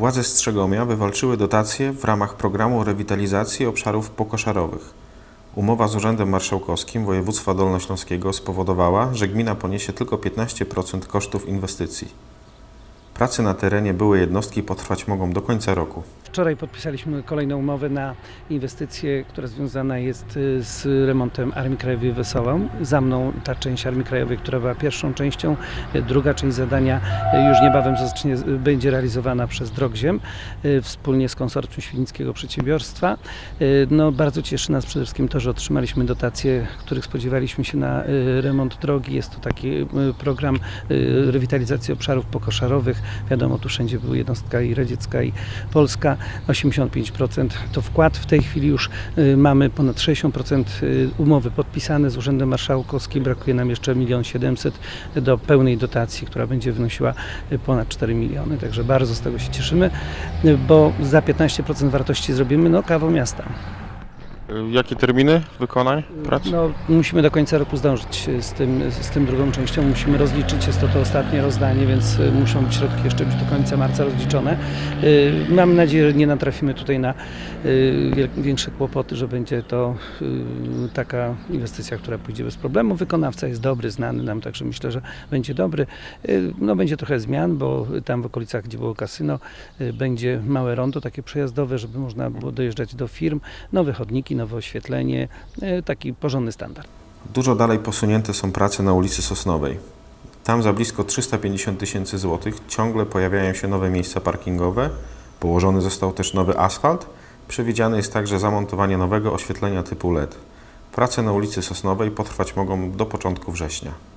Władze Strzegomia wywalczyły dotacje w ramach programu rewitalizacji obszarów pokoszarowych. Umowa z Urzędem Marszałkowskim Województwa Dolnośląskiego spowodowała, że gmina poniesie tylko 15% kosztów inwestycji. Prace na terenie były jednostki potrwać mogą do końca roku. Wczoraj podpisaliśmy kolejną umowę na inwestycję, która związana jest y, z remontem Armii Krajowej Wesołą. Za mną ta część Armii Krajowej, która była pierwszą częścią. Y, Druga część zadania y, już niebawem zacznie, będzie realizowana przez Drogziem wspólnie z konsorcjum Świdnickiego Przedsiębiorstwa. No, bardzo cieszy nas przede wszystkim to, że otrzymaliśmy dotacje, których spodziewaliśmy się na remont drogi. Jest to taki program rewitalizacji obszarów pokoszarowych. Wiadomo, tu wszędzie były jednostka i radziecka i polska. 85% to wkład. W tej chwili już y, mamy ponad 60% y, umowy podpisane z Urzędem Marszałkowskim. Brakuje nam jeszcze 1 700 do pełnej dotacji, która będzie wynosiła y, ponad 4 miliony. Także bardzo z tego się cieszymy, bo za 15% wartości zrobimy no, kawał miasta. Jakie terminy wykonań prac? No, musimy do końca roku zdążyć z tym, z tym drugą częścią. Musimy rozliczyć, jest to to ostatnie rozdanie, więc y, muszą być środki jeszcze być do końca marca rozliczone. Y, Mam nadzieję, że nie natrafimy tutaj na y, większe kłopoty, że będzie to y, taka inwestycja, która pójdzie bez problemu. Wykonawca jest dobry, znany nam, także myślę, że będzie dobry. Y, No, będzie trochę zmian, bo tam w okolicach, gdzie było kasyno, y, będzie małe rondo takie przejazdowe, żeby można było dojeżdżać do firm, nowe chodniki, nowe oświetlenie, y, taki porządny standard. Dużo dalej posunięte są prace na ulicy Sosnowej. Tam za blisko 350 tysięcy złotych ciągle pojawiają się nowe miejsca parkingowe, położony został też nowy asfalt, przewidziane jest także zamontowanie nowego oświetlenia typu LED. Prace na ulicy Sosnowej potrwać mogą do początku września.